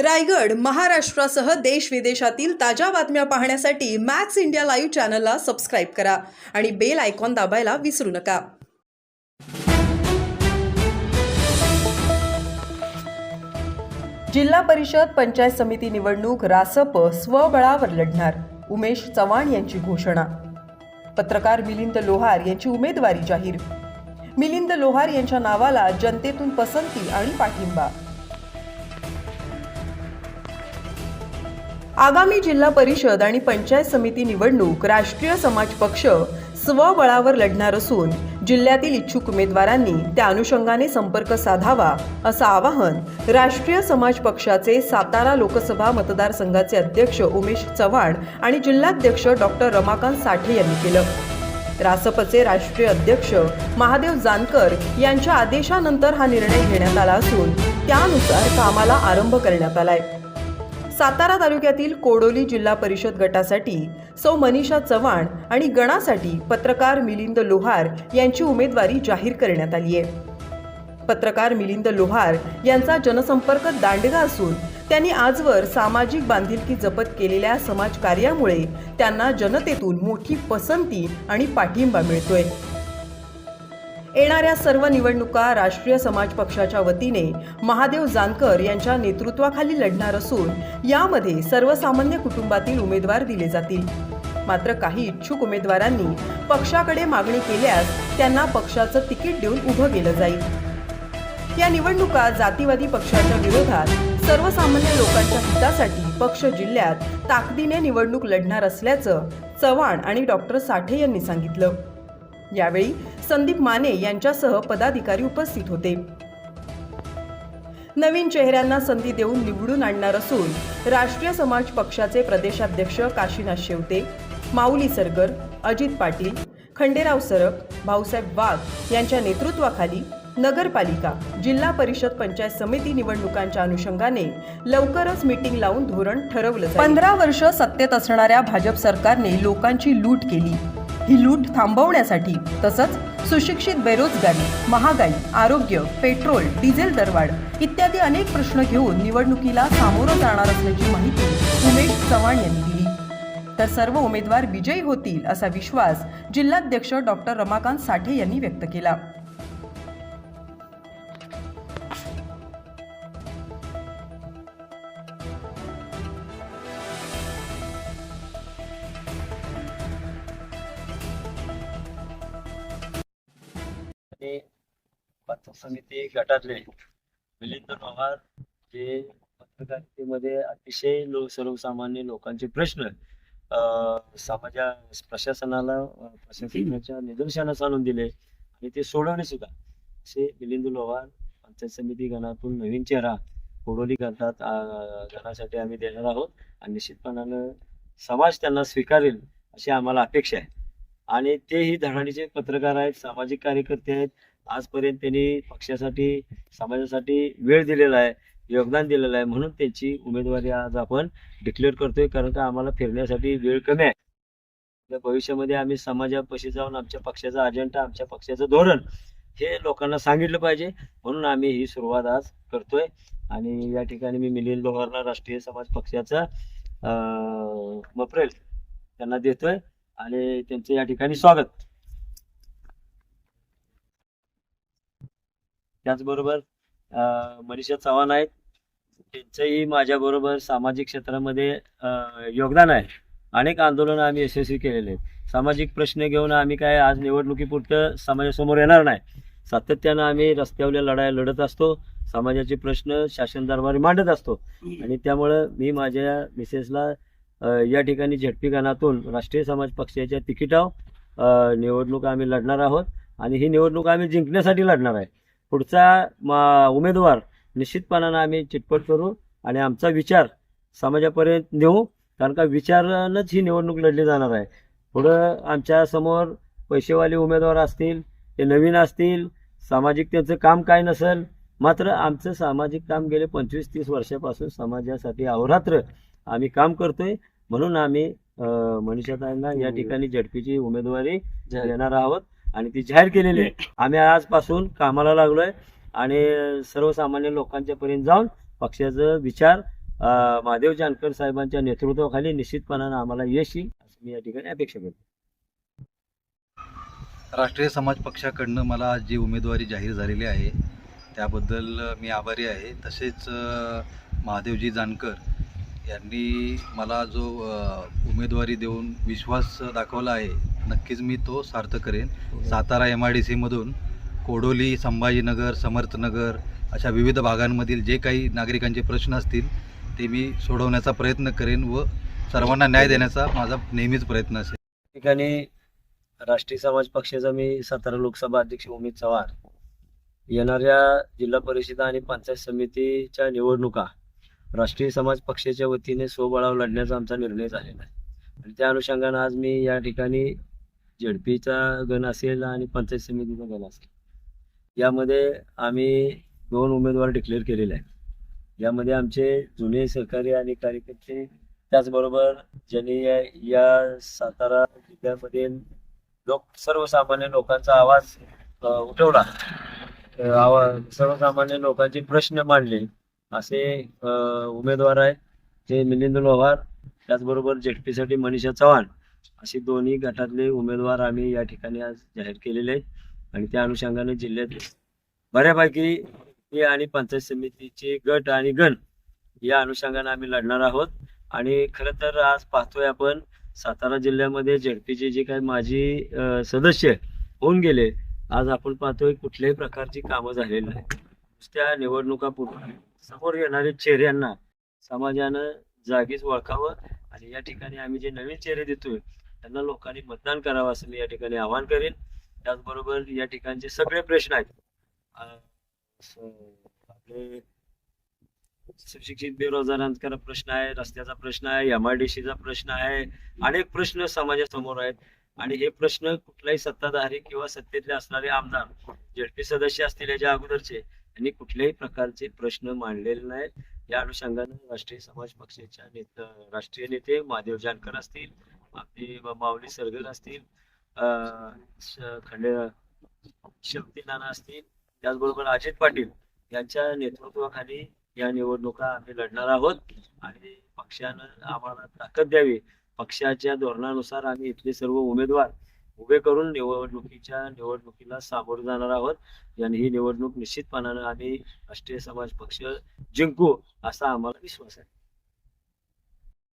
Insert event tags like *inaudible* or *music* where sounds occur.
रायगड महाराष्ट्रासह देश विदेशातील ताज्या बातम्या पाहण्यासाठी मॅक्स इंडिया लाईव्ह चॅनलला सबस्क्राईब करा आणि बेल आयकॉन दाबायला विसरू नका. जिल्हा परिषद पंचायत समिती निवडणूक रासप स्वबळावर लढणार उमेश चव्हाण यांची घोषणा. पत्रकार मिलिंद लोहार यांची उमेदवारी जाहीर. मिलिंद लोहार यांच्या नावाला जनतेतून पसंती आणि पाठिंबा. आगामी जिल्हा परिषद आणि पंचायत समिती निवडणूक राष्ट्रीय समाज पक्ष स्वबळावर लढणार असून जिल्ह्यातील इच्छुक उमेदवारांनी त्या अनुषंगाने संपर्क साधावा असं आवाहन राष्ट्रीय समाज पक्षाचे सातारा लोकसभा मतदारसंघाचे अध्यक्ष उमेश चव्हाण आणि जिल्हाध्यक्ष डॉक्टर रमाकांत साठे यांनी केलं. रासपचे राष्ट्रीय अध्यक्ष महादेव जानकर यांच्या आदेशानंतर हा निर्णय घेण्यात आला असून त्यानुसार कामाला आरंभ करण्यात आलाय. सातारा तालुक्यातील कोडोली जिल्हा परिषद गटासाठी सौ मनीषा चव्हाण आणि गणासाठी पत्रकार मिलिंद लोहार यांची उमेदवारी जाहीर करण्यात आली आहे. पत्रकार मिलिंद लोहार यांचा जनसंपर्क दांडगा असून त्यांनी आजवर सामाजिक बांधिलकी जपत केलेल्या समाजकार्यामुळे त्यांना जनतेतून मोठी पसंती आणि पाठिंबा मिळतोय. येणाऱ्या सर्व निवडणुका राष्ट्रीय समाज पक्षाच्या वतीने महादेव जानकर यांच्या नेतृत्वाखाली लढणार असून यामध्ये सर्वसामान्य कुटुंबातील उमेदवार दिले जातील. मात्र काही इच्छुक उमेदवारांनी पक्षाकडे मागणी केल्यास त्यांना पक्षाचं तिकीट देऊन उभं केलं जाईल. या निवडणुका जातीवादी पक्षाच्या विरोधात सर्वसामान्य लोकांच्या हितासाठी पक्ष जिल्ह्यात ताकदीने निवडणूक लढणार असल्याचं चव्हाण आणि डॉक्टर साठे यांनी सांगितलं. यावेळी संदीप माने यांच्यासह पदाधिकारी उपस्थित होते. नवीन चेहऱ्यांना संधी देऊन निवडून आणणार असून राष्ट्रीय समाज पक्षाचे प्रदेशाध्यक्ष काशीनाथ शेवते माऊली सरगर अजित पाटील खंडेराव सरक भाऊसाहेब वाघ यांच्या नेतृत्वाखाली नगरपालिका जिल्हा परिषद पंचायत समिती निवडणुकांच्या अनुषंगाने लवकरच मीटिंग लावून धोरण ठरवलं पंधरा वर्ष सत्तेत असणाऱ्या भाजप सरकारने लोकांची लूट केली. ही लूट थांबवण्यासाठी तसंच सुशिक्षित बेरोजगारी महागाई आरोग्य पेट्रोल डिझेल दरवाढ इत्यादी अनेक प्रश्न घेऊन निवडणुकीला सामोरं जाणार असल्याची माहिती उमेश चव्हाण यांनी दिली. तर सर्व उमेदवार विजयी होतील असा विश्वास जिल्हाध्यक्ष डॉक्टर रमाकांत साठे यांनी व्यक्त केला. पंचायत समिती गटातले मिलिंद पवार जे पत्रकारितेमध्ये अतिशय लो सर्वसामान्य लोकांचे प्रश्न समाजा प्रशासनाला प्रशासनाच्या निदर्शनास आणून दिले आणि ते सोडवणे सुद्धा. असे मिलिंद लोहार पंचायत समिती गणातून नवीन चेहरा कोडोली गटात गणासाठी आम्ही देणार आहोत. आणि निश्चितपणानं समाज त्यांना स्वीकारेल अशी आम्हाला अपेक्षा आहे. आणि तेही धडाडीचे पत्रकार आहेत सामाजिक कार्यकर्ते आहेत. आजपर्यंत त्यांनी पक्षासाठी समाजासाठी वेळ दिलेला आहे योगदान दिलेलं आहे म्हणून त्यांची उमेदवारी आज आपण डिक्लेअर करतोय कारण का आम्हाला फिरण्यासाठी वेळ कमी आहे. त्या भविष्यामध्ये आम्ही समाजापाशी जाऊन आमच्या पक्षाचा अजेंडा आमच्या पक्षाचं धोरण हे लोकांना सांगितलं पाहिजे म्हणून आम्ही ही सुरुवात आज करतोय. आणि या ठिकाणी मी मिलिंद लोहारला राष्ट्रीय समाज पक्षाचा मप्रेल त्यांना देतोय. आणि त्यांचं या ठिकाणी स्वागत. त्याचबरोबर मनीषा चव्हाण आहेत. त्यांचंही माझ्याबरोबर सामाजिक क्षेत्रामध्ये योगदान आहे. अनेक आंदोलनं आम्ही यशस्वी केलेले आहेत. सामाजिक प्रश्न घेऊन आम्ही काय आज निवडणुकीपुरतं समाजासमोर येणार नाही. सातत्यानं आम्ही रस्त्यावरल्या लढाया लढत असतो. समाजाचे प्रश्न शासन दरबारी मांडत असतो. आणि त्यामुळं मी माझ्या मिसेसला या ठिकाणी झेडपी राष्ट्रीय समाज पक्षाच्या तिकिटावर निवडणूक आम्ही लढणार आहोत आणि ही निवडणूक आम्ही जिंकण्यासाठी लढणार आहे. पुढचा मा उमेदवार निश्चितपणानं आम्ही चिटपट करू आणि आमचा विचार समाजापर्यंत नेऊ कारण का विचारानंच ही निवडणूक लढली जाणार आहे. पुढं आमच्यासमोर पैसेवाले उमेदवार असतील ते नवीन असतील सामाजिक त्यांचं काम काय नसेल मात्र आमचं सामाजिक काम गेले पंचवीस तीस वर्षापासून समाजासाठी अहोरात्र आम्ही काम करतोय. म्हणून आम्ही अं, मनीषाताईंना या ठिकाणी झडपीची उमेदवारी देणार आहोत आणि ती जाहीर केलेली आहे. *laughs* आम्ही आजपासून कामाला लागलोय आणि सर्वसामान्य लोकांच्या पर्यंत जाऊन पक्षाचं विचार महादेव जानकर साहेबांच्या नेतृत्वाखाली निश्चितपणानं आम्हाला यश येईल असं मी या ठिकाणी अपेक्षा करतो. राष्ट्रीय समाज पक्षाकडनं मला आज जी उमेदवारी जाहीर झालेली आहे त्याबद्दल मी आभारी आहे. तसेच महादेवजी जानकर यांनी मला जो उमेदवारी देऊन विश्वास दाखवला आहे नक्कीच मी तो सार्थ करेन. सातारा एम आय डी सीमधून कोडोली संभाजीनगर समर्थनगर अशा विविध भागांमधील जे काही नागरिकांचे प्रश्न असतील ते मी सोडवण्याचा प्रयत्न करेन व सर्वांना न्याय देण्याचा माझा नेहमीच प्रयत्न असेल. ठिकाणी राष्ट्रीय समाज पक्षाचा मी सातारा लोकसभा अध्यक्ष उमेद चव्हाण. येणाऱ्या जिल्हा परिषद आणि पंचायत समितीच्या निवडणुका राष्ट्रीय समाज पक्षाच्या वतीने स्वबळावर लढण्याचा आमचा निर्णय झालेला आहे. आणि त्या अनुषंगानं आज मी या ठिकाणी झेडपीचा गण असेल आणि पंचायत समितीचा गण असेल. यामध्ये आम्ही दोन उमेदवार डिक्लेअर केलेले आहेत. यामध्ये आमचे जुने सहकारी आणि कार्यकर्ते त्याचबरोबर ज्यांनी या, या सातारा जिल्ह्यामध्ये लोक सर्वसामान्य लोकांचा आवाज उठवला. आवाज सर्वसामान्य लोकांचे प्रश्न मांडले. असे उमेदवार आहेत ते मिलिंद लोहार त्याचबरोबर जेटपीसाठी मनीषा चव्हाण असे दोन्ही गटातले उमेदवार आम्ही या ठिकाणी आज जाहीर केलेले आहेत. आणि त्या अनुषंगाने जिल्ह्यात बऱ्यापैकी हे आणि पंचायत समितीचे गट आणि गण या अनुषंगाने आम्ही लढणार आहोत. आणि खरं तर आज पाहतोय आपण सातारा जिल्ह्यामध्ये झेडपीचे जे काही माजी सदस्य होऊन गेले आज आपण पाहतोय कुठल्याही प्रकारची कामं झालेली नाही नुसत्या निवडणुका पूर्ण समोर येणारे चेहऱ्यांना समाजानं जागीच ओळखावं आणि या ठिकाणी आम्ही जे नवीन चेहरे देतोय त्यांना लोकांनी मतदान करावं असं मी या ठिकाणी आवाहन करेन. त्याचबरोबर या ठिकाणचे सगळे प्रश्न आहेत. आपले सुशिक्षित बेरोजगारांचा प्रश्न आहे रस्त्याचा प्रश्न आहे एम आय डी सीचा प्रश्न आहे अनेक प्रश्न समाजासमोर आहेत. आणि हे प्रश्न कुठलाही सत्ताधारी किंवा सत्तेतले असणारे आमदार जेडपी सदस्य असतील याच्या अगोदरचे यांनी कुठल्याही प्रकारचे प्रश्न मांडलेले नाहीत. या अनुषंगानं राष्ट्रीय समाज पक्षाच्या नेत राष्ट्रीय नेते महादेव जानकर असतील आपली माऊली सरगर असतील खंड श- शक्ती नाना असतील त्याचबरोबर अजित पाटील यांच्या नेतृत्वाखाली या निवडणुका आम्ही लढणार आहोत. आणि पक्षानं आम्हाला ताकद द्यावी. पक्षाच्या धोरणानुसार आम्ही इथले सर्व उमेदवार उभे करून निवडणुकीच्या निवडणुकीला सामोरे जाणार आहोत. आणि ही निवडणूक निश्चितपणानं आम्ही राष्ट्रीय समाज पक्ष जिंकू असा आम्हाला विश्वास आहे.